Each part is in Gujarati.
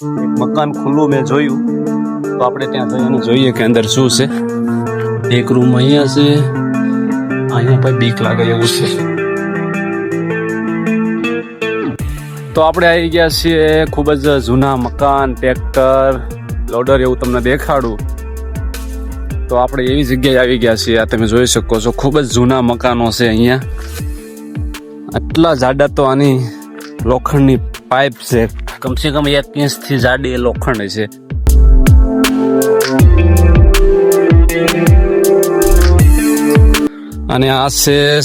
એક મકાન ખુલ્લું મેં જોયું. તો આપણે ત્યાં જઈને જોઈએ કે અંદર શું છે. એક રૂમ અહીંયા છે. અહીંયા ભાઈ બીક લાગે એવું છે. તો આપણે આવી ગયા છીએ ખૂબ જ જૂના મકાન, ટ્રેક્ટર, લોડર એવું તમને દેખાડું. તો આપણે એવી જગ્યાએ આવી ગયા છીએ. આ તમે જોઈ શકો છો, ખૂબ જ જૂના મકાનો છે અહીંયા. આટલા જાડા તો આની લોખંડની પાઇપ છે. કમસે કમ એક ઇંચથી જાડી એ લોખંડ છે. અને આ છે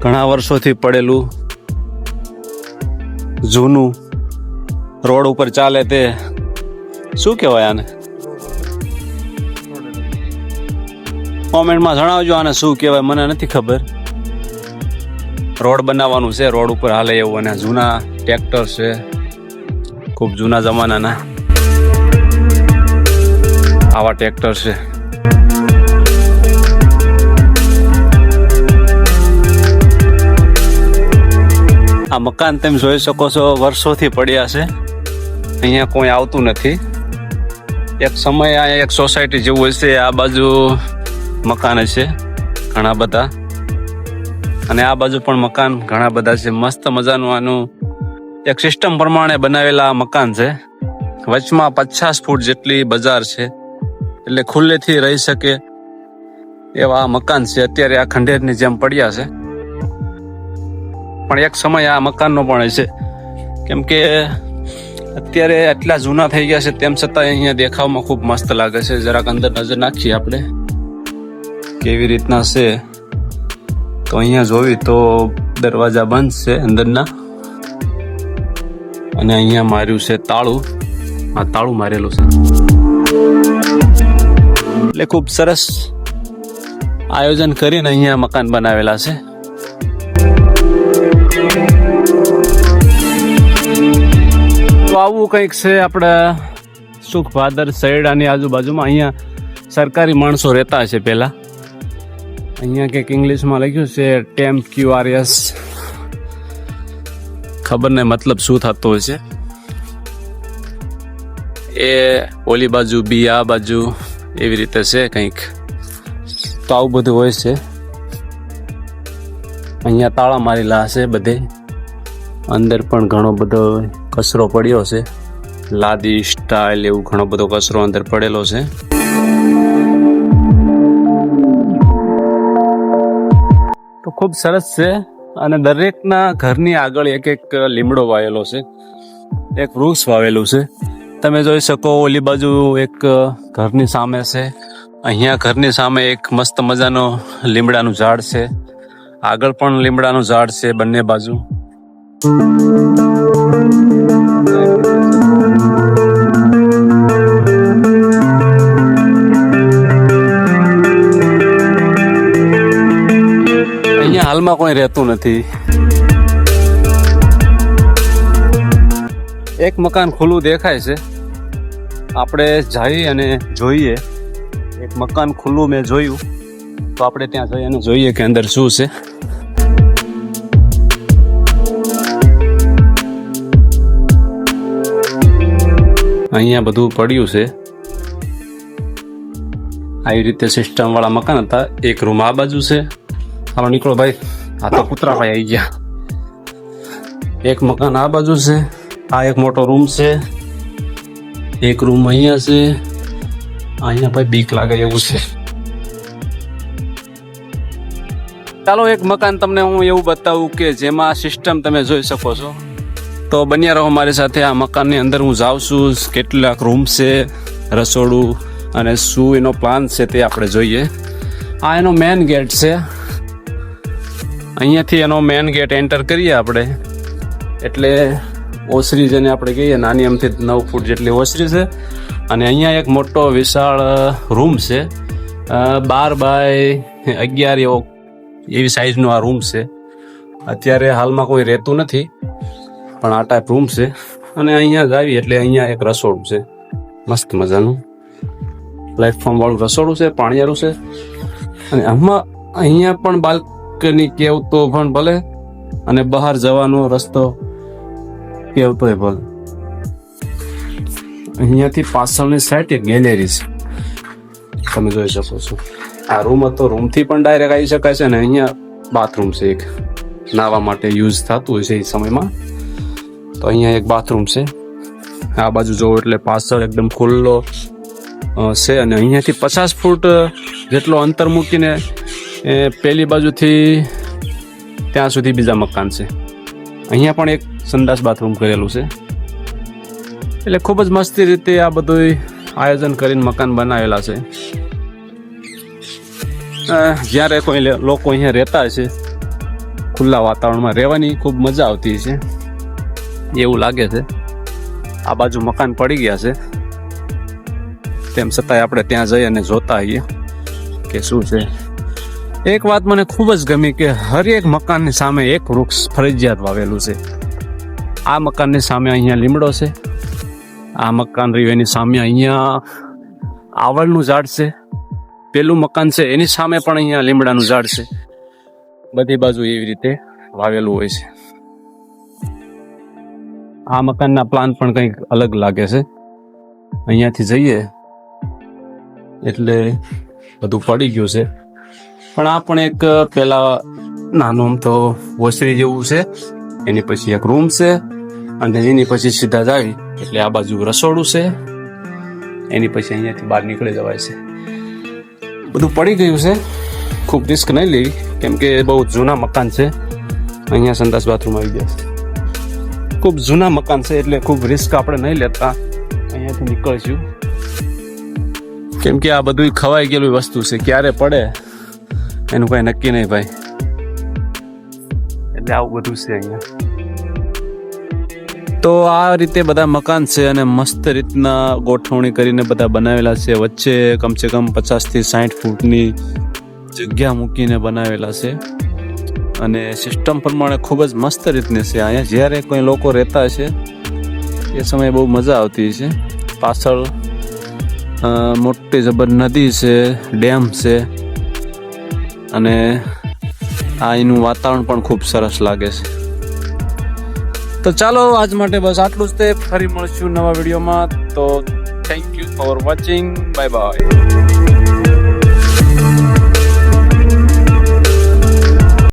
ઘણા વર્ષોથી પડેલું જૂનું રોડ ઉપર ચાલે તે. શું કહેવાય આને? કોમેન્ટમાં જણાવજો આને શું કહેવાય, મને નથી ખબર. રોડ બનાવવાનું છે, રોડ ઉપર હાલે એવું અને જૂના ટ્રેક્ટર છે. ખૂબ જૂના જમાનાના આવા ટ્રેક્ટર છે. આ મકાન તમે જોઈ શકો છો, વર્ષોથી પડ્યા છે. અહીંયા કોઈ આવતું નથી. એક સમય અહીંયા એક સોસાયટી જેવું હશે, આ બાજુ મકાન છે ઘણા બધા. અને આ બાજુ પણ મકાન ઘણા બધા છે. મસ્ત મજાનું આનું એક સિસ્ટમ પ્રમાણે બનાવેલા મકાન છે. વચમાં પચાસ ફૂટ જેટલી બજાર છે. એટલે ખુલ્લેથી રહી શકે એવા મકાન છે. અત્યારે આ ખંડેરની જેમ પડ્યા છે. પણ એક સમય આ મકાનનો પણ છે. કેમ કે અત્યારે આટલા જૂના થઈ ગયા છે, તેમ છતાં અહીંયા દેખાવમાં ખૂબ મસ્ત લાગે છે. જરાક અંદર નજર નાખીએ આપણે કેવી રીતના છે. તો અહીંયા જોવી તો દરવાજા બંધ છે અંદરના. અને અહીંયા માર્યું છે તાળું. આ તાળું મારેલું છે. એટલે ખૂબ સરસ આયોજન કરીને અહીંયા મકાન બનાવેલા છે. તો આવું કંઈક છે આપણા સુખ ભાદર સૈડાની આજુબાજુમાં. અહીંયા સરકારી માણસો રહેતા છે પહેલાં. અહીંયા કંઈક ઇંગ્લિશમાં લખ્યું છે ટેમ ક્યુઆરએસ એસ ખબર ને મતલબ શું થતો હોય છે? એ ઓલી બાજુ, બી આ બાજુ, એવી રીતે છે કંઈક? તો આવું બધું હોય છે. અહીંયા તાળા મારેલા હશે બધે. અંદર પણ ઘણો બધો કચરો પડ્યો છે. લાદી સ્ટાઇલ એવું ઘણો બધો કચરો અંદર પડેલો છે. તો ખૂબ સરસ છે. અને દરેકના ઘરની આગળ એક એક લીમડો વાવેલો છે. એક વૃક્ષ વાવેલું છે. તમે જોઈ શકો ઓલી બાજુ એક ઘરની સામે છે. અહીંયા ઘરની સામે એક મસ્ત મજાનો લીમડાનું ઝાડ છે. આગળ પણ લીમડાનું ઝાડ છે બંને બાજુ. હાલમાં કોઈ રહેતું નથી. એક મકાન ખુલ્લું દેખાય છે. આપણે જઈ અને જોઈએ. એક મકાન ખુલ્લું મેં જોયું. તો આપણે ત્યાં જઈ અને જોઈએ કે અંદર શું છે. અહીંયા બધું પડ્યું છે. આવી રીતે સિસ્ટમવાળા મકાન હતા. એક રૂમ આ બાજુ છે. હાલો, નીકળો ભાઈ. આ તો કૂતરા ભાઈ આવી ગયા. એક મકાન આ બાજુ છે. આ એક મોટો રૂમ છે. એક રૂમ અહીંયા છે. અહીંયા ભાઈ બીક લાગે એવું છે. ચાલો, એક મકાન તમને હું એવું બતાવું કે જેમાં સિસ્ટમ તમે જોઈ શકો છો. તો બન્યા રહો મારી સાથે. આ મકાનની અંદર હું જાઉં છું. કેટલાક રૂમ છે, રસોડું અને શું એનો પ્લાન છે તે આપણે જોઈએ. આ એનો મેન ગેટ છે. અહીંયાથી એનો મેન ગેટ એન્ટર કરીએ આપણે. એટલે ઓસરી જેને આપણે કહીએ, નાની અમથી નવ ફૂટ જેટલી ઓસરી છે. અને અહીંયા એક મોટો વિશાળ રૂમ છે. બાર બાય અગિયાર એવો એવી સાઈઝનો આ રૂમ છે. અત્યારે હાલમાં કોઈ રહેતું નથી, પણ આ ટાઈપ રૂમ છે. અને અહીંયા જ એટલે અહીંયા એક રસોડું છે. મસ્ત મજાનું. પ્લેટફોર્મ વાળું રસોડું છે, પાણીયારું છે. અને આમાં અહીંયા પણ બાલ્કની કેવ તો પણ ભલે, અને બહાર જવાનો રસ્તો કેવતોય ભલે. અહીંયાથી પાછળની સાઈડ એક ગેલેરી છે. તમે જોઈ શકો છો. આ રૂમ હતો રૂમથી પણ ડાયરેક્ટ આવી શકાય છે ને અહીંયા બાથરૂમ છે એક. નાહવા માટે યુઝ થતું હોય છે એ સમયમાં. તો અહીંયા એક બાથરૂમ છે. આ બાજુ જોવો એટલે પાછળ એકદમ ખુલ્લો છે, અને અહીંયાથી પચાસ ફૂટ જેટલો અંતર મૂકીને એ પેલી બાજુથી ત્યાં સુધી બીજા મકાન છે. અહીંયા પણ એક સંડાસ બાથરૂમ કરેલું છે. એટલે ખૂબ જ મસ્તી રીતે આ બધું આયોજન કરીને મકાન બનાવેલા છે. જ્યારે કોઈ લોકો અહીંયા રહેતા છે ખુલ્લા વાતાવરણમાં રહેવાની ખૂબ મજા આવતી છે એવું લાગે છે. આ બાજુ મકાન પડી ગયા છે. તેમ છતાંય આપણે ત્યાં જઈ અને જોતા આવીએ કે શું છે. એક વાત મને ખૂબ જ ગમી કે હરેક મકાનની સામે એક વૃક્ષ ફરજિયાત વાવેલું છે. આ મકાનની સામે અહીંયા લીમડો છે. આ મકાન રહ્યું સામે અહીંયા આવળનું ઝાડ છે. પેલું મકાન છે એની સામે પણ અહીંયા લીમડાનું ઝાડ છે. બધી બાજુ એવી રીતે વાવેલું હોય છે. આ મકાનના પ્લાન પણ કંઈક અલગ લાગે છે. અહીંયાથી જઈએ. એટલે બધું પડી ગયું છે. પણ આ પણ એક પેલા નાનું આમ તો ઓસરી જેવું છે. એની પછી એક રૂમ છે અને એની પછી સીધા જ આવી એટલે આ બાજુ રસોડું છે. એની પછી અહીંયાથી બહાર નીકળી જવાય છે. બધું પડી ગયું છે. ખૂબ રિસ્ક નહીં લેવી, કેમ કે બહુ જૂના મકાન છે. અહીંયા સંદાસ બાથરૂમ આવી ગયા છે. ખૂબ જૂના મકાન છે એટલે ખૂબ રિસ્ક આપણે નહીં લેતા. અહીંયાથી નીકળશું. કેમ કે આ બધું ખવાઈ ગયેલું વસ્તુ છે. ક્યારે પડે? એનું કઈ નક્કી નહીં ભાઈ. એટલે આવું બધું છે અહીંયા. તો આ રીતે બધા મકાન છે અને મસ્ત રીતના ગોઠવણી કરીને બધા બનાવેલા છે. વચ્ચે કમસે કમ પચાસથી સાઠ ફૂટની જગ્યા મૂકીને બનાવેલા છે. અને સિસ્ટમ પ્રમાણે ખૂબ જ મસ્ત રીતની છે. અહીંયા જ્યારે કોઈ લોકો રહેતા છે એ સમયે બહુ મજા આવતી છે પાછળ મોટી જબર નદી છે ડેમ છે. અને આ એનું વાતાવરણ પણ ખૂબ સરસ લાગે છે. તો ચાલો આજ માટે બસ આટલું જ તે. ફરી મળશું નવા વિડીયોમાં. તો thank you for watching bye bye